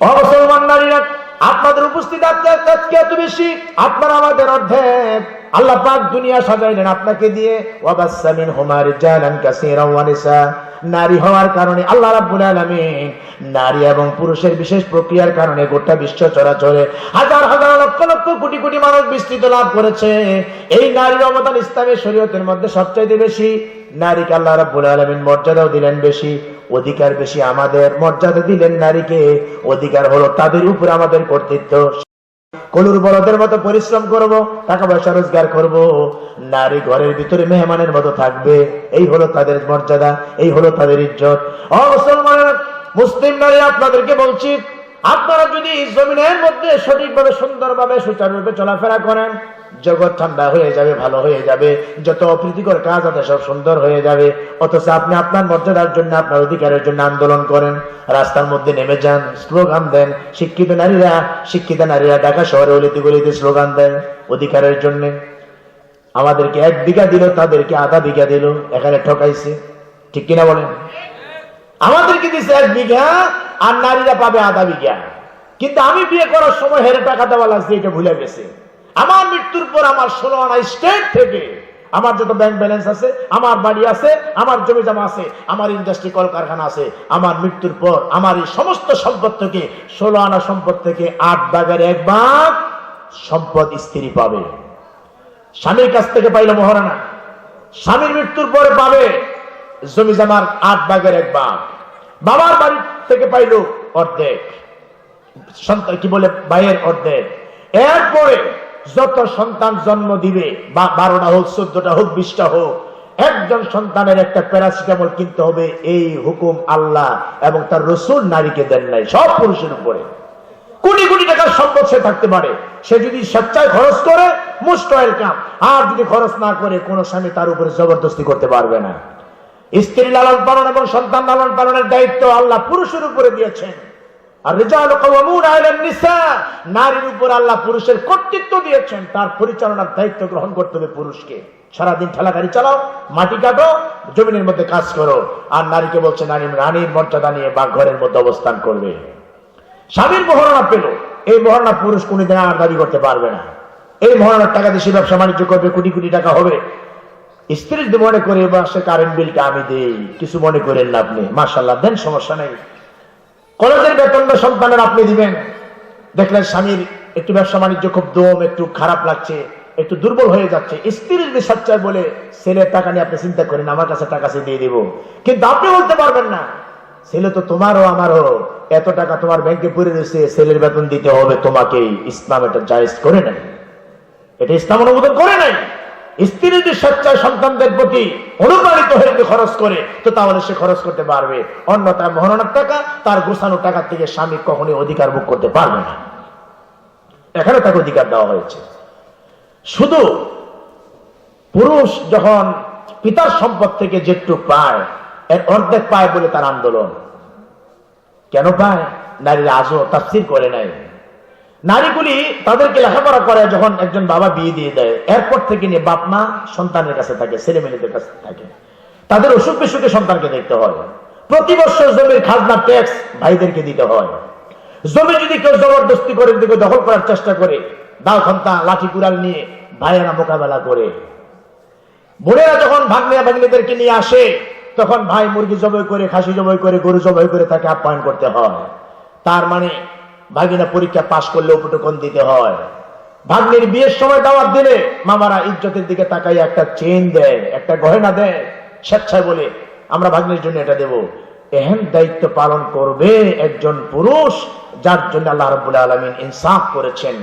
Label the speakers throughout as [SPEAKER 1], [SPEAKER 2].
[SPEAKER 1] অমুসলমান নারীরা আপনাদের উপস্থিত আজকে এত বেশি আপনারা আমাদের অর্ধেক। আল্লাহ পাক দুনিয়া সাজাইলেন আপনাকে দিয়ে। ওয়াবাসামিন হুমার জানান কাসীরা ওয়া নিসা। নারী হওয়ার কারণে আল্লাহ রাব্বুল আলামিন নারী এবং পুরুষের বিশেষ প্রক্রিয়ার কারণে গোটা বিশ্ব চরাচরে হাজার হাজার, লক্ষ লক্ষ, কোটি কোটি মানুষ বিস্তৃত লাভ করেছে। এই নারীর অবদান ইসলামের শরীয়তের মধ্যে সবচাইতে বেশি। নারীকে আল্লাহ রাব্বুল আলামিন মর্যাদাও দিলেন বেশি, অধিকার বেশি আমাদের মর্যাদা দিলেন নারীকে। অধিকার হলো তাদের উপর আমাদের কর্তৃত্ব। কলুর বলদের মতো পরিশ্রম করব, টাকা পয়সা রোজগার করব, নারী ঘরের ভিতরে মেহমানের মতো থাকবে। এই হলো তাদের মর্যাদা, এই হলো তাদের ইজ্জত। মুসলিম নারী, আপনাদেরকে বলছি, আপনারা যদি জমিনের মধ্যে সঠিকভাবে, সুন্দরভাবে, সুচারুরূপে চলাফেরা করেন জগৎ ঠান্ডা হয়ে যাবে, ভালো হয়ে যাবে। যত অপ্রীতিকর কাজ আছে, সব সুন্দর হয়ে যাবে। অথচ আপনি আপনার মর্যাদার জন্য, আপনার অধিকারের জন্য আন্দোলন করেন। রাস্তার মধ্যে নেমে যান, স্লোগান দেন। শিক্ষিত নারীরা শিক্ষিত নারীরা ঢাকা শহরে অলিতে গলিতে স্লোগান দেন, অধিকারের জন্য। আমাদেরকে এক বিঘা দিল, তাদেরকে আধা বিঘা দিল। এখানে ঠকাইছে। ঠিক কিনা বলেন? আমাদেরকে দিছে এক বিঘা, আর নারীরা পাবে আধা বিঘা। কিন্তু আমি বিয়ে করার সময় হেরে টাকা দেওয়া লাগছে, এটা ভুলে গেছে। আমার মৃত্যুর পর আমার ষোলো আনা স্টেট থেকে আমার যত ব্যাংক ব্যালেন্স আছে, আমার বাড়ি আছে, আমার জমি জমা আছে, আমার ইন্ডাস্ট্রি কলকারখানা আছে, আমার মৃত্যুর পর আমার এই সমস্ত সম্পদ থেকে, ষোলো আনা সম্পদ থেকে আট ভাগের এক ভাগ সম্পদ স্ত্রী পাবে। স্বামীর কাছ থেকে পাইল মহারানা, স্বামীর মৃত্যুর পরে পাবে জমি জামার আট ভাগের এক ভাগ। বাবার বাড়ি থেকে পাইল অর্ধেক কি বলে, ভাইয়ের অর্ধেক। এরপরে যত সন্তান জন্ম দিবে, বা বারোটা হোক, চোদ্দটা হোক, বিশটা হোক, একজন সন্তানের একটা প্যারাসিটামল কিনতে হবে, এই হুকুম আল্লাহ এবং তার রসুল নারীকে দেন নাই, সব পুরুষের উপরে। কোটি কোটি টাকার সম্পদ সে থাকতে পারে। সে যদি স্বেচ্ছায় খরচ করে মোস্ট ওয়েলকাম আর যদি খরচ না করে, কোনো স্বামী তার উপরে জবরদস্তি করতে পারবে না। স্ত্রী লালন পালন এবং সন্তান লালন পালনের দায়িত্ব আল্লাহ পুরুষের উপরে দিয়েছেন। নারীর উপর আল্লাহ পুরুষের কর্তৃত্ব দিয়েছেন। তার পরিচালনার দায়িত্ব গ্রহণ করতে হবে পুরুষকে। সারাদিন ঠেলা গাড়ি চালাও, মাটি কাটো, জমিনের মধ্যে কাজ করো। আর নারীকে বলছে, নারী, রানীর মর্যাদা নিয়ে বা ঘরের মধ্যে অবস্থান করবে। স্বামীর মহারণা পেল। এই মহারণা পুরুষ কোনদিন আর দাবি করতে পারবে না। এই মহারণার টাকা দিয়ে সে ব্যবসা বাণিজ্য করবে, কোটি কোটি টাকা হবে। স্ত্রী যদি মনে করে বা সে কারেন্ট বিলটা আমি দেই। কিছু মনে করেন না আপনি। মার্শাল্লাহ দেন সমস্যা নেই। কলেজের বেতনটা সন্তানের আপনি দিবেন। দেখলেন স্বামীর একটু ব্যবসা বাণিজ্য খুব দম একটু খারাপ লাগছে, একটু দুর্বল হয়ে যাচ্ছে। স্ত্রীর সচ্চায় বলে ছেলের টাকা নিয়ে আপনি চিন্তা করেন, আমার কাছে টাকা সে দিয়ে দিব। কিন্তু আপনি বলতে পারবেন না। ছেলে তো তোমারও আমারও, এত টাকা তোমার ব্যাংকে পড়ে রয়েছে, ছেলের বেতন দিতে হবে তোমাকেই। ইসলাম এটা জায়েজ করে নাই। এটা ইসলাম অনুমোদন করে নাই। স্ত্রী যদি সচ্চায় সন্তানদের প্রতি অনুপ্রাণিত হয়ে যদি খরচ করে, তো তাহলে সে খরচ করতে পারবে। অন্যথায় মহারণার টাকা, তার গোছানো টাকার থেকে স্বামী কখনোই অধিকার ভোগ করতে পারবে না। এখানে তাকে অধিকার দেওয়া হয়েছে। শুধু পুরুষ যখন পিতার সম্পদ থেকে যেটু পায়, এর অর্ধেক পায় বলে তার আন্দোলন। কেন পায়? নারীরা আজও তাফসির করে নেয় নারীগুলি তাদেরকে লেখাপড়া করে যখন একজন বাবা বিয়ে দিয়ে দেয়, এরপর থেকে নিয়ে বাপ মা সন্তানের কাছে থাকে ছেলে মেয়েদের কাছে থাকে। তাদের অসুখ বিসুখে সন্তানকে দেখতে হয়। প্রতি বছর জমির খাজনা ট্যাক্স ভাইদেরকে দিতে হয়। জমি যদি কেউ জবরদস্তি করে দিকে দখল করার চেষ্টা করে, দাও ক্ষমতা লাঠি কুড়াল নিয়ে ভাইয়েরা মোকাবেলা করে। বোনেরা যখন ভাগ্নিয়া ভাগ্নিদেরকে নিয়ে আসে, তখন ভাই মুরগি জবাই করে, খাসি জবাই করে, গরু জবাই করে তাকে আপ্যায়ন করতে হয়। তার মানে ভাগিনা পরীক্ষা পাশ করলে উপটুকন দিতে হয়? ভাগ্নির বিয়ের সময় দাওয়াত দিলে মামারা ইজ্জতের দিকে তাকাই একটা চেন দেয়, একটা গয়না দেয়, স্বেচ্ছায় বলে, আমরা ভাগ্নির জন্য এটা দেব। এহেন দায়িত্ব পালন করবে একজন পুরুষ যার জন্য আল্লাহ রবুল্লা আলমিন ইনসাফ করেছেন।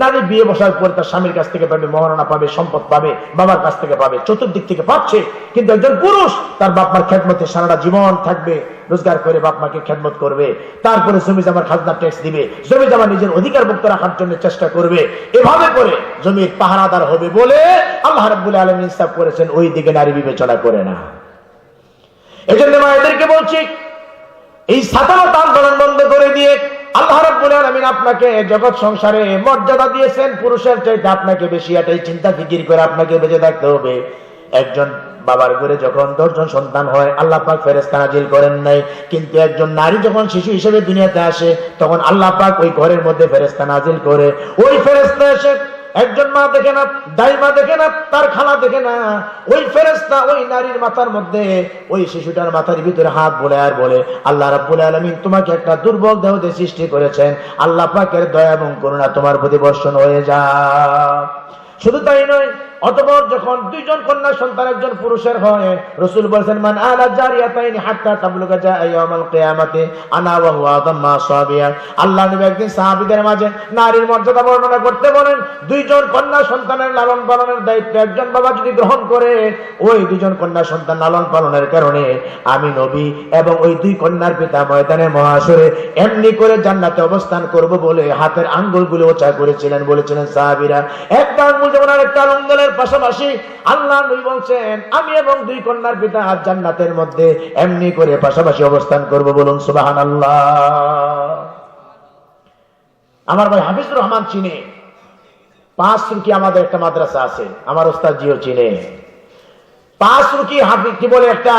[SPEAKER 1] নারী বিয়ে বসার পরে তার স্বামীর কাছ থেকে পাবে মহারণা পাবে, সম্পদ পাবে, বাবার কাছ থেকে পাবে, চতুর্দিক থেকে পাচ্ছে। কিন্তু একজন পুরুষ তার বাপমার খেদমতে সারাটা জীবন থাকবে, রোজগার করে বাপমাকে খেদমত করবে। তারপরে জমি জামার খাজনা ট্যাক্স দিবে জমি জামা নিজের অধিকার মুক্ত রাখার জন্য চেষ্টা করবে। এভাবে করে জমির পাহারাদার হবে বলে আল্লাহ রাব্বুল আলম ইনসাফ করেছেন, ওই দিকে নারী বিবেচনা করে না। এই এজন্য মায়েদেরকে বলছি, এই সাধারণত আন্দোলন বন্ধ করে দিয়ে আপনাকে জগৎ সংসারে মর্যাদা দিয়েছেন, পুরুষের চাইতে আপনাকে বেশি, এটাই চিন্তা ফিকির করে আপনাকে বেঁচে থাকতে হবে। একজন বাবার ঘরে যখন দশজন সন্তান হয়, আল্লাহ পাক ফেরেস্তা করেন নাই। কিন্তু একজন নারী যখন শিশু হিসেবে দুনিয়াতে আসে, তখন আল্লাহ পাক ওই ঘরের মধ্যে ফেরেস্তা নাজিল করে। ওই ফেরেস্তা এসে একজন মা দেখে না, দাইমা দেখে না, তার খালা দেখে না, ওই ফেরেস্তা ওই নারীর মাথার মধ্যে ওই শিশুটার মাথার ভিতরে হাত বলে আর বলে, আল্লাহ রাব্বুল আলামিন তোমাকে একটা দুর্বল দেহ দিয়ে সৃষ্টি করেছেন। আল্লাহ পাকের দয়া এবং করুণা তোমার প্রতি বর্ষণ হয়ে যা শুধু তাই নয় অতপর যখন দুইজন কন্যা সন্তান একজন পুরুষের হয়, রসুল বলছেন, মান আলা জারিয়াতাইনি হাত্তা তাবলুগা জা ইয়াউমাল কিয়ামাতে, আনা ওয়া হুয়া আযাম্মা সাবিয়া আল্লাহ নবী একদিন সাহাবীদের মাঝে নারীর মর্যাদা বর্ণনা করতে বলেন, দুইজন কন্যা সন্তানের লালন পালনের দায়িত্ব একজন বাবা যদি গ্রহণ করে, ওই দুইজন কন্যা সন্তান লালন পালনের কারণে আমি নবী এবং ওই দুই কন্যার পিতা ময়দানে মহাসরে এমনি করে জান্নাতে অবস্থান করব বলে হাতের আঙ্গুলগুলো ওচা করেছিলেন বলেছিলেন সাহাবীরা। একটা আঙ্গুল যেমন আরেকটা আঙ্গুলের পাশাপাশি আল্লাহ বলছেন, আমি এবং দুই কন্যার পিতা জান্নাতের মধ্যে এমনি করে পাশাপাশি অবস্থান করব বলুন, সুবহানাল্লাহ। আমার ভাই হাফিজুর রহমান চিনে। পাঁচ রুকি আমাদের একটা মাদ্রাসা আছে, আমার ওস্তাদ জিও চিনে। পাঁচ রুকি হাফিজ কি বলে একটা?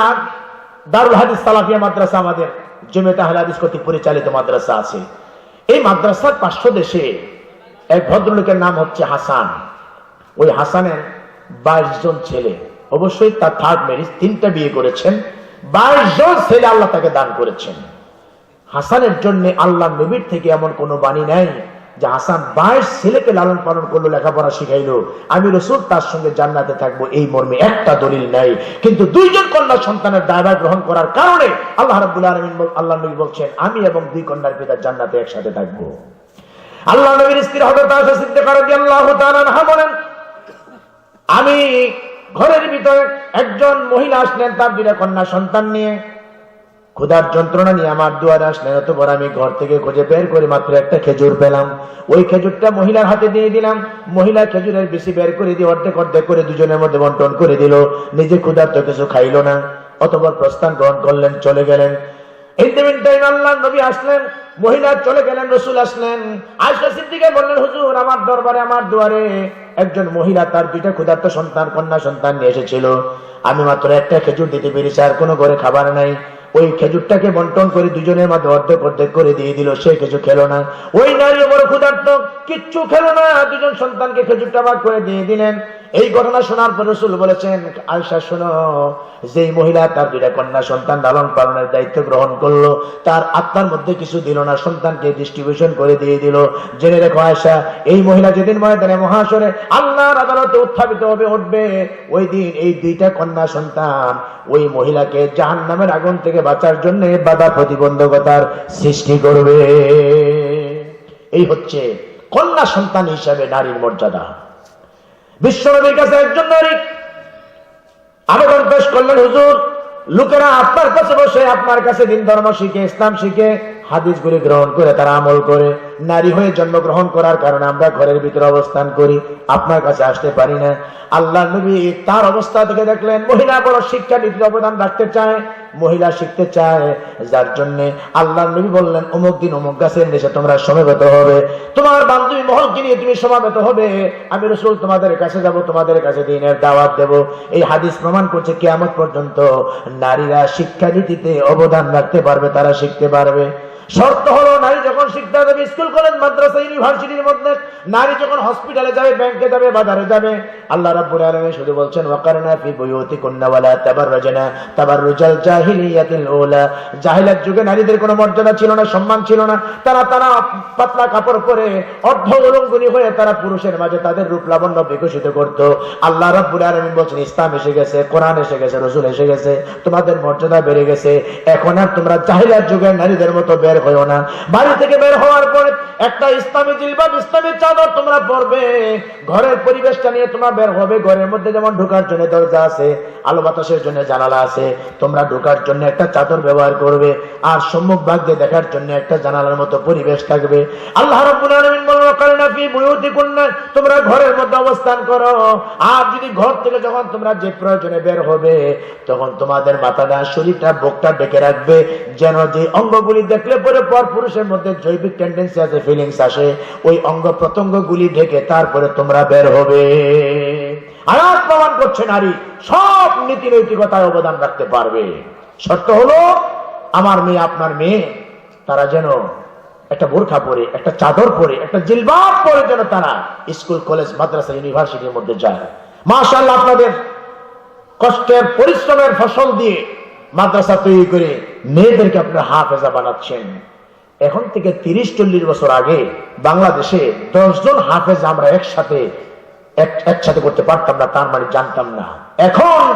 [SPEAKER 1] দারুল হাদিস সালাফিয়া মাদ্রাসা আমাদের জমিয়ত আহলে হাদিস কর্তৃক পরিচালিত মাদ্রাসা আছে। এই মাদ্রাসার পার্শ্ব দেশে এক ভদ্রলোকের নাম হচ্ছে হাসান। ওই হাসানের বাইশ জন ছেলে, অবশ্যই তার থার্ড ম্যারেজ তিনটা বিয়ে করেছেন, বাইশ জন ছেলে আল্লাহ তাকে দান করেছেন। হাসানের জন্য আল্লাহ নবীর থেকে এমন কোনো বাণী নাই যে হাসান বাইশ ছেলেকে লালন পালন করল, লেখাপড়া শিখাইলো। আমি রসুল তার সঙ্গে জান্নাতে থাকব, এই মর্মে একটা দলিল নাই। কিন্তু দুইজন কন্যা সন্তানের দায়ভার গ্রহণ করার কারণে আল্লাহ রাব্বুল আলামিন আল্লাহ নবী বলছেন, আমি এবং দুই কন্যার পিতা জান্নাতে একসাথে থাকব। আল্লাহ নবীর স্ত্রী হযরত আয়েশা সিদ্দিকা রাদিয়াল্লাহু তাআলা আনহা বলেন আমি ঘরের ভিতরে একজন মহিলা আসলেন, তার দুইটা কন্যা সন্তান নিয়ে। ক্ষুধার যন্ত্রণা নিয়ে আমার দুয়ারে আসলেন, অতপর আমি ঘর থেকে খুঁজে বের করে মাত্র একটা খেজুর পেলাম। ওই খেজুরটা মহিলার হাতে দিয়ে দিলাম। মহিলা খেজুরের বেশি বের করে দিয়ে অর্ধেক অর্ধেক করে দুজনের মধ্যে বন্টন করে দিল। নিজে ক্ষুধার তো কিছু খাইলো না। অতপর প্রস্থান গ্রহণ করলেন, চলে গেলেন। আমি মাত্র একটা খেজুর দিতে আর কোনো খাবার নাই। ওই খেজুরটাকে বন্টন করে দুজনের মধ্যে অর্ধেক অর্ধেক করে দিয়ে দিল, সে কিছু খেলো না। ওই নারী বড় ক্ষুধার্ত, কিচ্ছু খেলো না। দুজন সন্তানকে খেজুরটা ভাগ করে দিয়ে দিলেন। এই ঘটনা শোনার পর রসুল বলেছেন, আয়সা, শোনো, যেই মহিলা তার দুইটা কন্যা সন্তান লালন পালনের দায়িত্ব গ্রহণ করল, তার আত্মার মধ্যে কিছু দিল না, সন্তানকে ডিস্ট্রিবিউশন করে দিয়ে দিল। জেনে রেখো, আয়সা, এই মহিলা যেদিন ময়দানে মহাসরে আল্লাহর আদালতে উত্থাপিত হবে উঠবে, ওই দিন এই দুইটা কন্যা সন্তান ওই মহিলাকে জাহান নামের আগুন থেকে বাঁচার জন্য বাধা প্রতিবন্ধকতার সৃষ্টি করবে। এই হচ্ছে কন্যা সন্তান হিসাবে নারীর মর্যাদা। বিশ্বনবীর কাছে একজন নারী। আবেদন পেশ করলেন, হুজুর, লোকেরা আপনার কাছে বসে আপনার কাছে দিন ধর্ম শিখে, ইসলাম শিখে হাদিসগুলি গ্রহণ করে তারা আমল করে। নারী হয়ে জন্মগ্রহণ করার কারণে আমরা ঘরের ভিতরে অবস্থান করি। আপনার কাছে আসতে পারি না। আল্লাহ নবী তার অবস্থা থেকে দেখলেন, মহিলা বড় শিক্ষা নীতির অবদান রাখতে চায়, মহিলা শিখতে চায়। যার জন্য আল্লাহ নবী বললেন, অমুক দিন অমুক গাছের দেশে তোমরা সমবেত হবে। তোমার বান্ধবী মহলকে নিয়ে তুমি সমাবেত হবে। আমি রসুল তোমাদের কাছে যাব, তোমাদের কাছে দিনের দাওয়াত দেব। এই হাদিস প্রমাণ করছে কেয়ামত পর্যন্ত নারীরা শিক্ষা নীতিতে অবদান রাখতে পারবে, তারা শিখতে পারবে। শর্ত হলো, নারী যখন শিক্ষা দেবে, স্কুল, কলেজ, মাদ্রাসা, ইউনিভার্সিটির মধ্যে, নারী যখন হসপিটালে যাবে ব্যাংকে যাবে, বাজারে যাবে, আল্লাহ রাব্বুল আলামিন শুধু বলছেন, ওয়াকারনা ফি বুয়ুতিকুন্না ওয়ালা তাবাররাজনা, তাবাররুজাল জাহিলিয়াতিল উলা। জাহিলিয়াত যুগে নারীদের কোনো মর্যাদা ছিল না, সম্মান ছিল না। তারা তারা পাতলা কাপড় পরে অর্ধ উলঙ্গুনি হয়ে তারা পুরুষের মাঝে তাদের রূপ লাবণ্য বিকশিত করত। আল্লাহ রাব্বুল আলামিন বলছেন, ইসলাম এসে গেছে, কোরআন এসে গেছে, রসুল এসে গেছে, তোমাদের মর্যাদা বেড়ে গেছে। এখন আর তোমরা জাহিলিয়াত যুগের নারীদের মতো বের হইও না। বাড়ি থেকে বের হওয়ার পরে একটা ইসলামী জিলবাব, ইসলামী চাদর তোমরা পড়বে ঘরের পরিবেশটা নিয়ে তোমরা বের হবে। ঘরের মধ্যে যেমন ঢোকার জন্য দরজা আছে, আলো বাতাসের জন্য জানালা আছে, তোমরা ঢোকার জন্য একটা চাদর ব্যবহার করবে। আর সম্মুখ ভাগ্যে দেখার জন্য একটা জানালার মতো পরিবেশ থাকবে। আল্লাহ রব্বুল আলামিন তোমরা ঘরের মধ্যে অবস্থান করো। আর যদি ঘর থেকে যখন তোমরা যে প্রয়োজনে বের হবে, তখন তোমাদের শরীরটা, বুকটা ডেকে রাখবে, যেন যে অঙ্গগুলি দেখলে পরে পর পুরুষের মধ্যে জৈবিক টেন্ডেন্সি আছে ফিলিংস আসে। ওই অঙ্গ প্রত্যঙ্গগুলি ঢেকে তারপরে তোমরা বের হবে। প্রমাণ করছে নারী, সব নীতি নৈতিকতায় অবদান রাখতে পারবে। শর্ত হলো, আমার মেয়ে, আপনার মেয়ে, তারা যেন একটা বোরখা পরে, একটা চাদর পরে, একটা জিলবাব পরে যেন তারা স্কুল, কলেজ, মাদ্রাসা, ইউনিভার্সিটির মধ্যে যায়। মাশাআল্লাহ আপনাদের কষ্টের, পরিশ্রমের ফসল দিয়ে মাদ্রাসা তৈরি করে মেয়েদেরকে আপনারা হাফেজা বানাচ্ছেন। এখন থেকে তিরিশ, চল্লিশ বছর আগে বাংলাদেশে দশজন হাফেজ আমরা একসাথে, এক- একসাথে করতে পারতাম না, তার মানে জানতাম না। এখন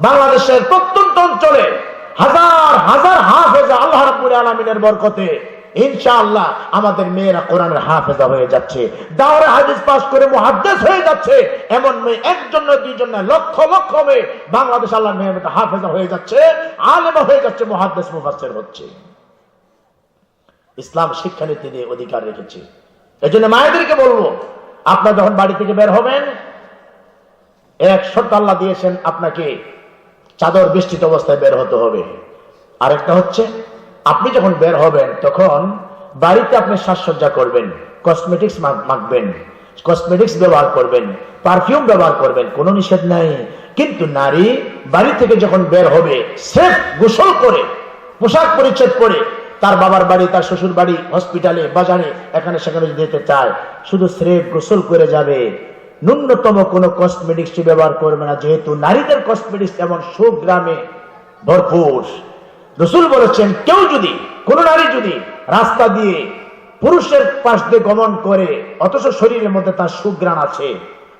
[SPEAKER 1] বাংলাদেশের প্রত্যন্ত অঞ্চলে হাজার হাজার হাফেজা আল্লাহ রাব্বুল আলমিনের বরকতে ইনশাআল্লাহ আমাদের মেয়েরা কোরআনের হাফেজা হয়ে যাচ্ছে, দাওরা হাদিস পাস করে মুহাদ্দিস হয়ে যাচ্ছে, এমন মেয়ে একজন নয়, দুইজন নয়, লক্ষ লক্ষ মেয়ে বাংলাদেশ আল্লাহ মেয়ে হাফেজা হয়ে যাচ্ছে আলেমা হয়ে যাচ্ছে, মুহাদ্দিস, মুফাসসির হচ্ছে। ইসলাম শিক্ষানীতি দিয়ে অধিকার রেখেছে। এই জন্য মায়েদেরকে বলব, আপনার যখন বাড়ি থেকে বের হবেন, এক শর্ত আল্লাহ দিয়েছেন, আপনাকে চাদর বৃষ্টিত অবস্থায় বের হতে হবে। আরেকটা হচ্ছে আপনি যখন বের হবেন, তখন বাড়িতে আপনি সাজসজ্জা করবেন কসমেটিক্স মাখবেন কসমেটিক্স ব্যবহার করবেন পারফিউম ব্যবহার করবেন, কোনো নিষেধ নাই। কিন্তু নারী বাড়ি থেকে যখন বের হবে, সেফ গোসল করে, পোশাক পরিচ্ছদ পরে, তার বাবার বাড়ি, তার শ্বশুর বাড়ি হসপিটালে বাজারে, এখানে সেখানে যেতে চায়, শুধু স্রেফ গোসল করে যাবে। ন্যূনতম কোনো কসমেটিক্স ব্যবহার করবে না, যেহেতু নারীদের কসমেটিক্স এমন সুগ্রামে ভরপুর। রসুল বলেছেন, কেউ যদি, কোন নারী যদি রাস্তা দিয়ে পুরুষের পাশ দিয়ে গমন করে, অথচ শরীরের মধ্যে তার সুগ্রাণ আছে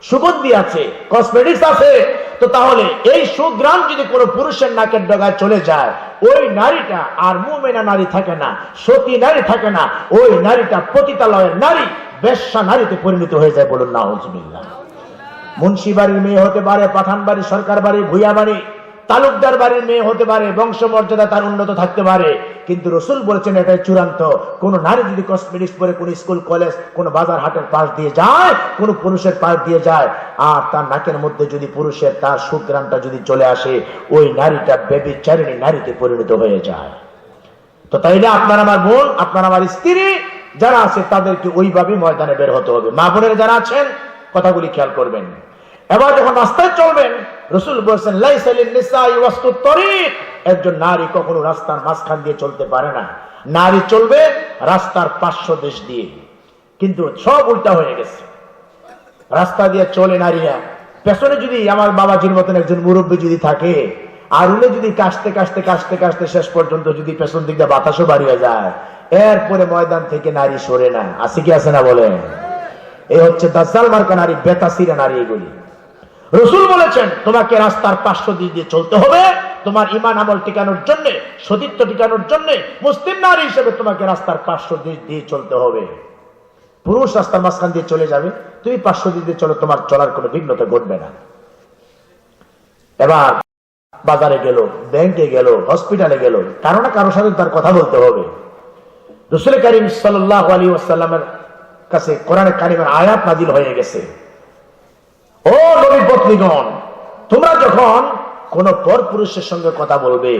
[SPEAKER 1] সুগন্ধি আছে কসমেটিক্স আছে, তো তাহলে এই সুগ্রাম যদি কোনো পুরুষের নাকের ডগায় চলে যায়, ওই নারীটা আর মুমেনা নারী থাকে না, সতী নারী থাকে না, ওই নারীটা পতিতালয়ের নারী, বেশ্যা নারীতে পরিণত হয়ে যায় বলুন না মুন্সি বাড়ির মেয়ে হতে পারে পাঠান বাড়ি সরকার বাড়ি ভুইয়া বাড়ি তালুকদার বাড়ির মেয়ে হতে পারে বংশ মর্যাদা তার উন্নত থাকতে পারে। কিন্তু রসুল বলেছেন, এটাই চূড়ান্ত। কোন নারী যদি কসমেটিক্স পরে কোন স্কুল কলেজ কোন বাজার হাটের পাশ দিয়ে যায়, কোন পুরুষের পাশ দিয়ে যায়, আর তার নাকের মধ্যে যদি পুরুষের তার সুগ্রামটা যদি চলে আসে, ওই নারীটা বেবিচারিণী নারীতে পরিণত হয়ে যায়। তো তাইলে আপনার আমার বোন, আপনার আমার স্ত্রী, যারা আছে তাদেরকে ওইভাবে ময়দানে বের হতে হবে। মা বোনের যারা আছেন, কথাগুলি খেয়াল করবেন। এবার যখন রাস্তায় চলবেন রসুল বলছেন একজন নারী কখনো রাস্তার মাঝখান দিয়ে চলতে পারে না। নারী চলবে রাস্তার পাঁচশো দেশ দিয়ে। কিন্তু সব উল্টা হয়ে গেছে। রাস্তা দিয়ে চলে নারীরা। পেছনে যদি আমার বাবাজির মতন একজন মুরব্বী যদি থাকে আর উনি যদি কাশতে কাশতে কাশতে কাশতে শেষ পর্যন্ত যদি পেছন দিক দিয়ে বাতাসও বাড়িয়ে যায়, এরপরে ময়দান থেকে নারী সরে না। আছে কি আছে না বলে এই হচ্ছে দাজ্জাল মার্কা নারী, বেতাসিরা নারী এগুলি। রসুল বলেছেন, তোমাকে রাস্তার পাঁচশো দিক দিয়ে চলতে হবে। তোমার ইমান আমল টিকানোর জন্য, সতীত্ব টিকানোর জন্য মুসলিম নারী হিসেবে তোমাকে রাস্তার পাঁচশো দিক দিয়ে চলতে হবে। পুরুষ রাস্তার মাঝখান দিয়ে চলে যাবে। তুমি পাঁচশো দিক দিয়ে চলো, তোমার চলার কোনো বিঘ্নতা ঘটবে না। এবার বাজারে গেল, ব্যাংকে গেল, হসপিটালে গেল, কারও না কারোর সাথে তার কথা বলতে হবে। রসুল করিম সাল্লাহ আলী ওয়াসাল্লামের কাছে কোরআনে কারিমের আয়াত নাজিল হয়ে গেছে। ও নবী পত্নীগণ, তোমরা যখন কোন পর পুরুষের সঙ্গে কথা বলবে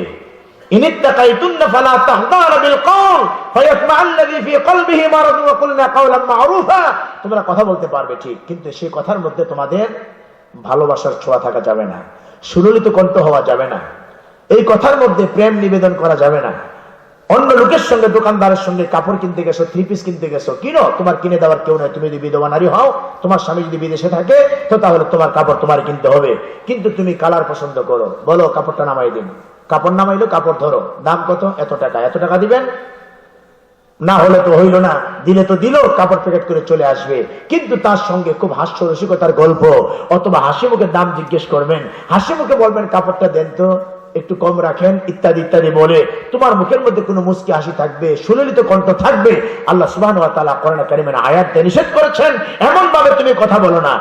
[SPEAKER 1] তোমরা কথা বলতে পারবে ঠিক, কিন্তু সেই কথার মধ্যে তোমাদের ভালোবাসার ছোঁয়া থাকা যাবে না, সুললিত কণ্ঠ হওয়া যাবে না। এই কথার মধ্যে প্রেম নিবেদন করা যাবে না। অন্য লোকের সঙ্গে, দোকানদারের সঙ্গে কাপড় কিনতে গেছো থ্রি পিস কিনতে গেছো, কিনো? তোমার কিনে দেওয়ার কেউ নাই, তুমি যদি বিধবা নারী হও, তোমার স্বামী যদি বিদেশে থাকে, তো তাহলে তোমার কাপড় তোমার কিনতে হবে। কিন্তু তুমি কালার পছন্দ করো। বলো, কাপড়টা নামাই দিন। কাপড় নামাইলো, কাপড় ধরো। দাম কত? এত টাকা। এত টাকা দিবেন? না হলে তো হইল না। দিলে তো দিল, কাপড় প্যাকেট করে চলে আসবে। কিন্তু তার সঙ্গে খুব হাস্য রসিকতার গল্প। অথবা হাসি মুখে দাম জিজ্ঞেস করবেন। হাসি মুখে বলবেন, কাপড়টা দেন তো। একটু কম রাখেন, ইত্যাদি ইত্যাদি বলে। তোমার মুখের মধ্যে কোনো মুস্কি হাসি থাকবে, সুললিত কণ্ঠ থাকবে। আল্লাহ কারিমের আয়াত নিষেধ করেছেন। এমন ভাবে তুমি কথা বলো না।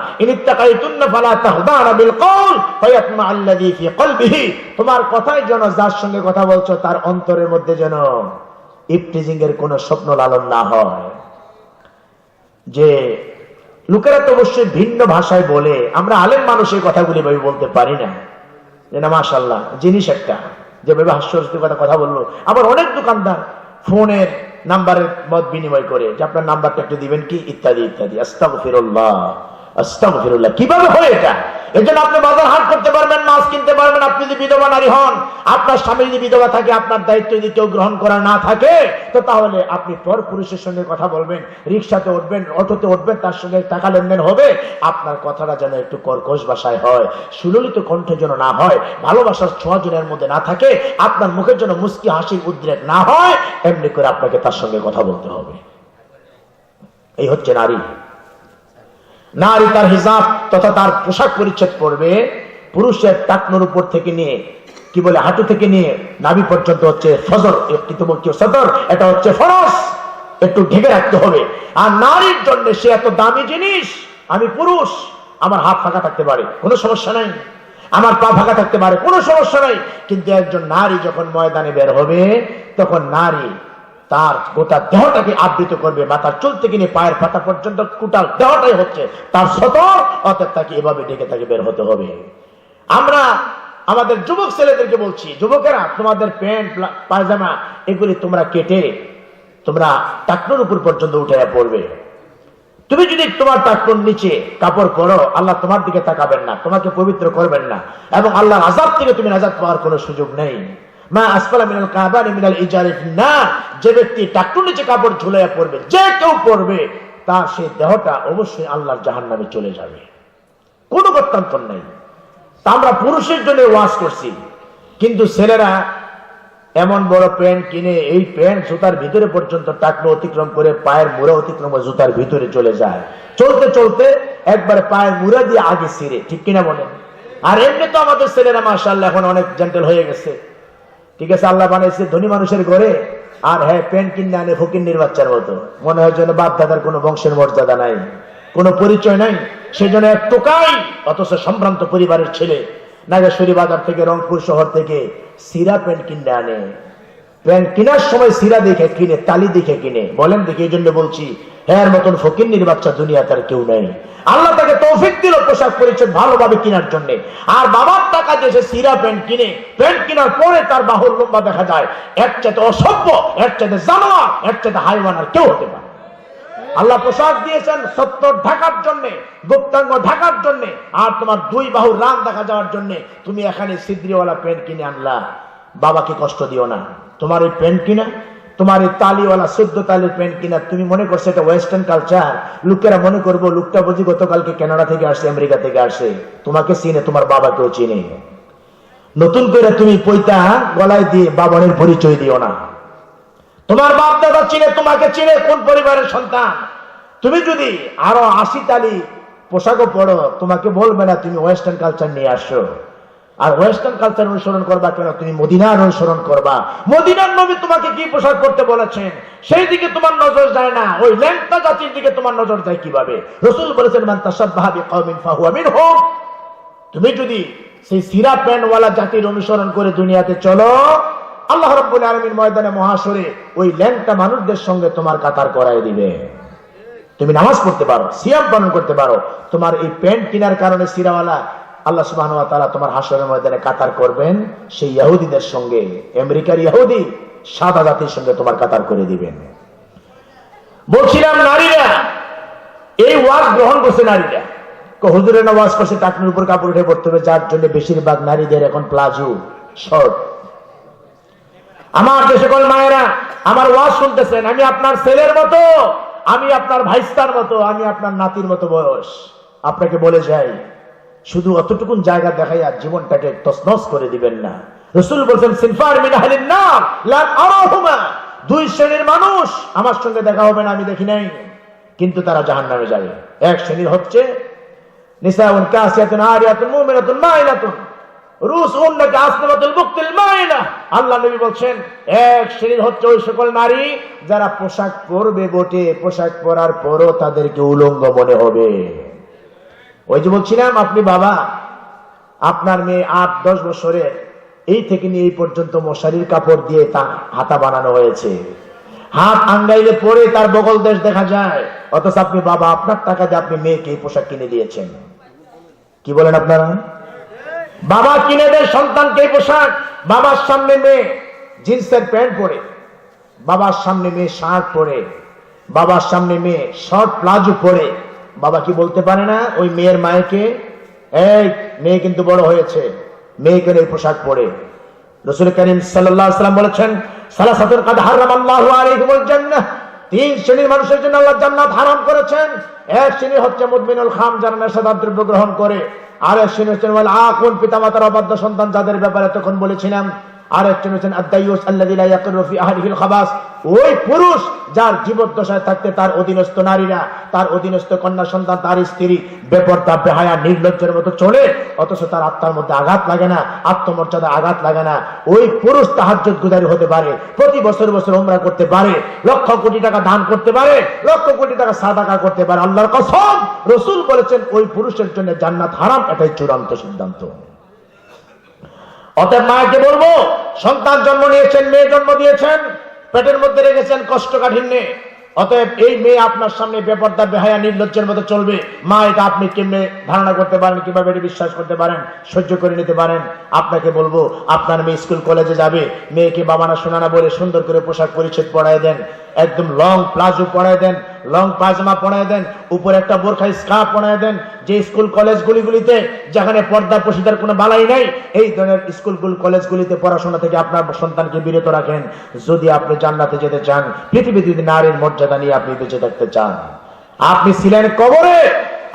[SPEAKER 1] তোমার কথায় যেন যার সঙ্গে কথা বলছো, তার অন্তরের মধ্যে যেন ইফটিজিং এর কোন স্বপ্ন লালন না হয়। যে লোকেরা তো অবশ্যই ভিন্ন ভাষায় বলে, আমরা আলেম মানুষের কথাগুলি ভাবে বলতে পারি না। যে না মাশাল্লাহ জিনিস একটা। যেভাবে হাস্যরস্তির কথা বলল আবার অনেক দোকানদার ফোনের নাম্বারের মত বিনিময় করে যে আপনার নাম্বারটা একটু দিবেন কি? ইত্যাদি ইত্যাদি। আস্তাগ ফিরুল্লাহ আস্তাগ ফিরুল্লাহ কীভাবে হয় এটা? এই জন্য আপনি বাজার হাট করতে পারবেন মাছ কিনতে পারবেন, আপনি যদি বিধবা নারী হন, আপনার স্বামী যদি বিধবা থাকে, আপনার দায়িত্ব যদি কেউ গ্রহণ করা না থাকে, তো তাহলে আপনি পর পুরুষের সঙ্গে কথা বলবেন, রিক্সাতে উঠবেন, অটোতে উঠবেন, তার সঙ্গে টাকা লেনদেন হবে, আপনার কথাটা যেন একটু কর্কশ ভাষায় হয়, সুললিত কণ্ঠে যেন না হয়, ভালোবাসার ছোঁয়া জনের মধ্যে না থাকে, আপনার মুখের জন্য মুস্কি হাসির উদ্রেক না হয়, এমনি করে আপনাকে তার সঙ্গে কথা বলতে হবে। এই হচ্ছে নারী। নারী তার হিসাব তথা তার পোশাক পরিচ্ছেদ পরবে, পুরুষের টাকনোর উপর থেকে নিয়ে, কি বলে, হাঁটু থেকে নিয়ে, নাভি পর্যন্ত হচ্ছে ফজর একটি তো বলছি সদর, এটা হচ্ছে ফরস একটু ঢেকে রাখতে হবে। আর নারীর জন্য সে এত দামি জিনিস, আমি পুরুষ, আমার হাত ফাঁকা থাকতে পারে, কোনো সমস্যা নাই। আমার পা ফাঁকা থাকতে পারে, কোনো সমস্যা নাই। কিন্তু একজন নারী যখন ময়দানে বের হবে, তখন নারী তার গোটা দেহটাকে আবৃত করবে মাথার চুল থেকে নিয়ে পায়ের পাতা পর্যন্ত কুটাল দেহটাই হচ্ছে তার সতর, অর্থাৎ তাকে এভাবে ডেকে তাকে বের হতে হবে। আমরা আমাদের যুবক ছেলেদেরকে বলছি, যুবকেরা, তোমাদের প্যান্ট পায়জামা, এগুলি তোমরা কেটে তোমরা টাকনোর উপর পর্যন্ত উঠে পড়বে। তুমি যদি তোমার টাকনুর নিচে কাপড় পরো, আল্লাহ তোমার দিকে তাকাবেন না, তোমাকে পবিত্র করবেন না, এবং আল্লাহর আজাদ থেকে তুমি আজাদ পাওয়ার কোনো সুযোগ নেই। মা আসফালা মিনাল কাবানি মিনাল ইজারিফ না যে ব্যক্তি টাকনুর নিচে কাপড় ঝুলাইয়া পড়বে, যে কেউ পড়বে, তার সেই দেহটা অবশ্যই আল্লাহর জাহান্নামে চলে যাবে। কোনো গত্যান্তর নেই। তা আমরা পুরুষের জন্য ওয়াজ করছি, কিন্তু ছেলেরা এমন বড় প্যান্ট কিনে এই প্যান্ট জুতার ভিতরে পর্যন্ত টাকলো অতিক্রম করে পায়ের মুড়া অতিক্রম করে জুতার ভিতরে চলে যায়। চলতে চলতে একবারে পায়ের মুড়া দিয়ে আগে সিরে ঠিক কিনা বলেন? আর এমনি তো আমাদের ছেলেরা মাসাল্লাহ এখন অনেক জেন্টেল হয়ে গেছে। ঠিক আছে, আল্লাহ বানাইছে ধনী মানুষের ঘরে, আর হ্যাঁ প্যান্ট কিনে আনে, ফকিন্নির বাচ্চার মতো। মনে হয় যেন বাপ দাদার কোনো বংশের মর্যাদা নাই, কোনো পরিচয় নাই, সেজন্য এক টোকাই অথচ সম্ভ্রান্ত পরিবারের ছেলে, নাগেশ্বরী বাজার থেকে, রংপুর শহর থেকে সিরা প্যান্ট কিনে আনে। প্যান্ট কেনার সময় সিরা দেখে কিনে, তালি দেখে কিনে, বলেন দেখে, এই জন্য বলছি হ্যাঁ মতন ফকিন্নির বাচ্চা দুনিয়া তার কেউ নেই। আল্লাহ তাকে তৌফিক দিল, পোশাক পরিচ্ছদ ভালোভাবে কেনার জন্য। আর বাবার টাকা দিয়ে সে সিরা প্যান্ট কিনে, প্যান্ট কেনার পরে তার বাহুর লম্বা দেখা যায় এক চাইতে অসভ্য এক চাইতে জানোয়ার এক চাইতে হাইওয়ান আর কেউ হতে পারে আল্লাহ পোশাক দিয়েছেন সত্য ঢাকার জন্য, গুপ্তাঙ্গ ঢাকার জন্য, আর তোমার দুই বাহুর রান দেখা যাওয়ার জন্য তুমি এখানে সিদ্রিওয়ালা প্যান্ট কিনে আনলা। বাবাকে কষ্ট দিও না। তোমার এই প্যান্ট কিনা তোমার এই তালিওয়ালা শুদ্ধ তালির প্যান্ট কিনা, তুমি মনে করছ এটা ওয়েস্টার্ন কালচার লোকেরা মনে করব, লোকটা বুঝি গতকালকে কানাডা থেকে আসছে আমেরিকা থেকে আসে। তোমাকে চিনে, তোমার বাবাকেও চিনে। নতুন করে তুমি পৈতা গলায় দিয়ে বাবনের পরিচয় দিও না। তোমার বাপ দাদা চিনে, তোমাকে চিনে, কোন পরিবারের সন্তান? তুমি যদি আরও আশি তালি পোশাকও পড়ো তোমাকে বলবে না তুমি ওয়েস্টার্ন কালচার নিয়ে আসো আর ওয়েস্টার্ন কালচার অনুসরণ করবা কেন? তুমি মদিনার অনুসরণ করবা। মদিনার নবী তোমাকে কি পোশাক পরতে বলেছেন? সেই দিকে তোমার নজর যায় না। ওই ল্যাংটা জাতির দিকে তোমার নজর যায় কীভাবে? রসুল বলেছেন, মান তাসাব্বাহা বিকওমিন ফাহুয়া মিনহুম। তুমি যদি সেই সিরা প্যান্টওয়ালা জাতির অনুসরণ করে দুনিয়াতে চলো, আল্লাহ রব্বুল আলমীর ময়দানে মহাসরে ওই ল্যাংটা মানুষদের সঙ্গে তোমার কাতার করাই দিবে। তুমি নামাজ পড়তে পারো, সিয়াম পালন করতে পারো। তোমার এই প্যান্ট কেনার কারণে সিরাওয়ালা আল্লাহ সুবাহ তোমার হাসরের ময়দানে কাতার করবেন। সেই ইহুদিদের সঙ্গে, আমেরিকার ইহুদি সাদা জাতির সঙ্গে তোমার কাতার করে দিবেন। বলছিলাম, নারীরা, এই ওয়াজ গ্রহণ করছে নারীরা। হুজুরের করছে টাকনির উপর কাপড় উঠে পড়তে হবে, যার জন্য বেশিরভাগ নারীদের এখন প্লাজো, শর্ট। আমার যে সকল মায়েরা আমার ওয়াজ শুনতেছেন, আমি আপনার ছেলের মতো, আমি আপনার ভাইস্তার মতো, আমি আপনার নাতির মতো বয়স। আপনাকে বলে যাই শুধু অতটুকুন জায়গা দেখাইয়া জীবনটাকে তসনস করে দিবেন না। রসুল বলছেন মিন লা দুই শ্রেণির মানুষ আমার সঙ্গে দেখা হবে না, আমি দেখি নাই। কিন্তু তারা জাহান্নামে যাবে। এক শ্রেণির হচ্ছে আল্লাহ নবী বলছেন, এক শ্রেণির হচ্ছে ওই সকল নারী যারা পোশাক পরবে বটে। পোশাক পরার পরও তাদেরকে উলঙ্গ মনে হবে। ওই যে বলছিলাম, আপনি বাবা, আপনার মেয়ে আট, দশ বছরের এই থেকে নিয়ে এই পর্যন্ত মশারির কাপড় দিয়ে তা হাতা বানানো হয়েছে। হাত আঙ্গাইলে পরে তার বগল দেশ দেখা যায়। অথচ আপনি বাবা, আপনার টাকা দিয়ে আপনি মেয়েকে এই পোশাক কিনে দিয়েছেন। কি বলেন আপনারা? বাবা কিনে দেয় সন্তানকে পোশাক, বাবার সামনে মেয়ে জিন্সের প্যান্ট পরে, বাবার সামনে মেয়ে শার্ট পরে, বাবার সামনে মেয়ে শর্ট প্লাজো পরে বাবা কি বলতে পারে না? ওই মেয়ের মায়েকে, এই, মেয়ে কিন্তু বড় হয়েছে। মেয়েকে এই পোশাক পরে। রসুল করিম সাল্লাম বলেছেন শ্রেণির মানুষের জন্য আল্লাহ করেছেন। এক শ্রেণি হচ্ছে গ্রহণ করে। আর এক শ্রেণি আকুন পিতামাতার সন্তান, যাদের ব্যাপারে তখন বলেছিলাম আর একজন হচ্ছেন আদায়ুস আল্লাযী লা ইয়াকিরু খাবাস ওই পুরুষ যার জীবদ্দশায় থাকতে তার অধীনস্থ নারীরা, তার অধীনস্থ কন্যা সন্তান, তার স্ত্রী বেপরদা, বেহায়া, নির্লজ্জের মতো চলে, অথচ তার আত্মার মধ্যে আঘাত লাগে না, আত্মমর্যাদা আঘাত লাগে না। ওই পুরুষ তাহাজ্জুদ গুজারি হতে পারে, প্রতি বছর বছর উমরা করতে পারে, লক্ষ কোটি টাকা দান করতে পারে, লক্ষ কোটি টাকা সাদাকা করতে পারে। আল্লাহর কসম, রসুল বলেছেন, ওই পুরুষের জন্য জান্নাত হারাম, এটাই চূড়ান্ত সিদ্ধান্ত। অতএব মাকে বলব, সন্তান জন্ম নিয়েছেন, মেয়ে জন্ম দিয়েছেন, পেটের মধ্যে রেখেছেন কষ্ট কাঠিন্যে অতএব এই মেয়ে আপনার সামনে বেপর্দা, বেহায়া, নির্লজ্জের মতো চলবে। মা, এটা আপনি কেমনে ধারণা করতে পারেন, কীভাবে এটা বিশ্বাস করতে পারেন, সহ্য করে নিতে পারেন? আপনাকে বলব, আপনার মেয়ে স্কুল কলেজে যাবে, মেয়েকে বাবা বাবানা শোনানা বলে সুন্দর করে পোশাক পরিচ্ছদ পড়ায় দেন। একদম লং প্লাজো পড়ায় দেন লং প্লাজমা পড়ায় দেন, উপরে একটা বোরখা স্কার্ফ পড়ায় দেন, যে স্কুল কলেজগুলিগুলিতে যেখানে পর্দা পশিদার কোনো বালাই নাই, এই ধরনের স্কুলগুলো কলেজগুলিতে পড়াশোনা থেকে আপনার সন্তানকে বিরত রাখেন। যদি আপনি জান্নাতে যেতে চান, পৃথিবীতে যদি নারীর মর্যাদা নিয়ে আপনি বেঁচে থাকতে চান। আপনি ছিলেন কবরে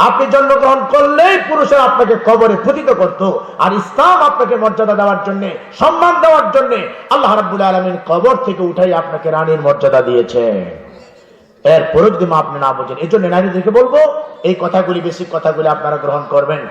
[SPEAKER 1] আপনি জন্মগ্রহণ করলেই পুরুষের আপনাকে কবরে পতিত করত। আর ইসলাম আপনাকে মর্যাদা দেওয়ার জন্য, সম্মান দেওয়ার জন্য আল্লাহ রাব্বুল আলমিন কবর থেকে উঠাই আপনাকে রানীর মর্যাদা দিয়েছে। এরপরে যদি আপনি না বোঝেন এই জন্য নারীদেরকে বলব, এই কথাগুলি, বেশি কথাগুলি আপনারা গ্রহণ করবেন।